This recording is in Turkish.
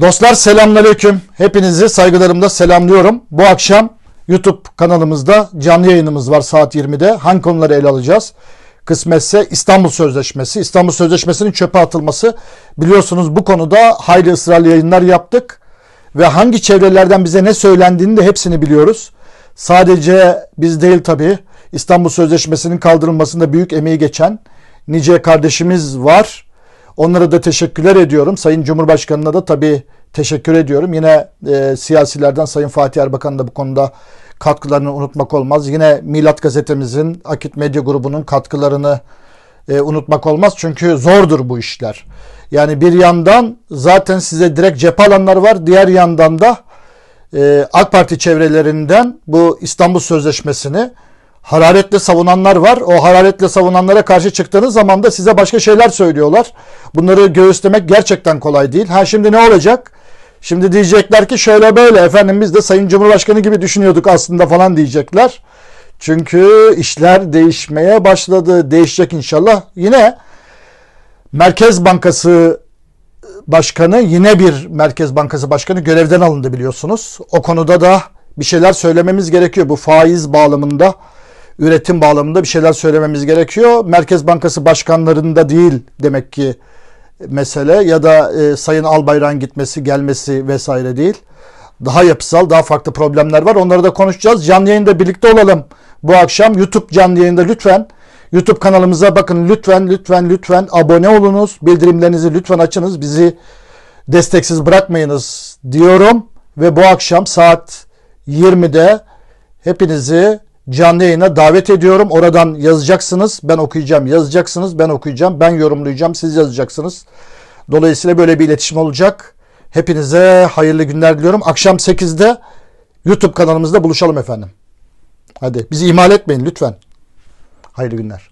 Dostlar selamünaleyküm. Hepinizi saygılarımda selamlıyorum. Bu akşam YouTube kanalımızda canlı yayınımız var saat 20'de. Hangi konuları ele alacağız? Kısmetse İstanbul Sözleşmesi. İstanbul Sözleşmesi'nin çöpe atılması. Biliyorsunuz bu konuda hayli ısrarlı yayınlar yaptık. Ve hangi çevrelerden bize ne söylendiğini de hepsini biliyoruz. Sadece biz değil tabii. İstanbul Sözleşmesi'nin kaldırılmasında büyük emeği geçen nice kardeşimiz var. Onlara da teşekkürler ediyorum. Sayın Cumhurbaşkanı'na da tabii teşekkür ediyorum. Yine e, siyasilerden Sayın Fatih Erbakan'ın da bu konuda katkılarını unutmak olmaz. Yine Milat Gazetemizin, Akit Medya Grubu'nun katkılarını e, unutmak olmaz. Çünkü zordur bu işler. Yani bir yandan zaten size direkt cephe alanlar var. Diğer yandan da e, AK Parti çevrelerinden bu İstanbul Sözleşmesi'ni hararetle savunanlar var. O hararetle savunanlara karşı çıktığınız zaman da size başka şeyler söylüyorlar. Bunları göğüslemek gerçekten kolay değil. Ha şimdi ne olacak? Şimdi diyecekler ki şöyle böyle efendim biz de Sayın Cumhurbaşkanı gibi düşünüyorduk aslında falan diyecekler. Çünkü işler değişmeye başladı. Değişecek inşallah. Yine Merkez Bankası Başkanı yine bir Merkez Bankası Başkanı görevden alındı biliyorsunuz. O konuda da bir şeyler söylememiz gerekiyor. Bu faiz bağlamında, üretim bağlamında bir şeyler söylememiz gerekiyor. Merkez Bankası başkanlarında değil demek ki mesele ya da e, Sayın Albayrak'ın gitmesi, gelmesi vesaire değil. Daha yapısal, daha farklı problemler var. Onları da konuşacağız. Canlı yayında birlikte olalım. Bu akşam YouTube canlı yayında lütfen YouTube kanalımıza bakın lütfen lütfen lütfen abone olunuz. Bildirimlerinizi lütfen açınız. Bizi desteksiz bırakmayınız diyorum. Ve bu akşam saat 20'de hepinizi canlı yayına davet ediyorum. Oradan yazacaksınız. Ben okuyacağım. Yazacaksınız. Ben okuyacağım. Ben yorumlayacağım. Siz yazacaksınız. Dolayısıyla böyle bir iletişim olacak. Hepinize hayırlı günler diliyorum. Akşam 8'de YouTube kanalımızda buluşalım efendim. Hadi bizi ihmal etmeyin lütfen. Hayırlı günler.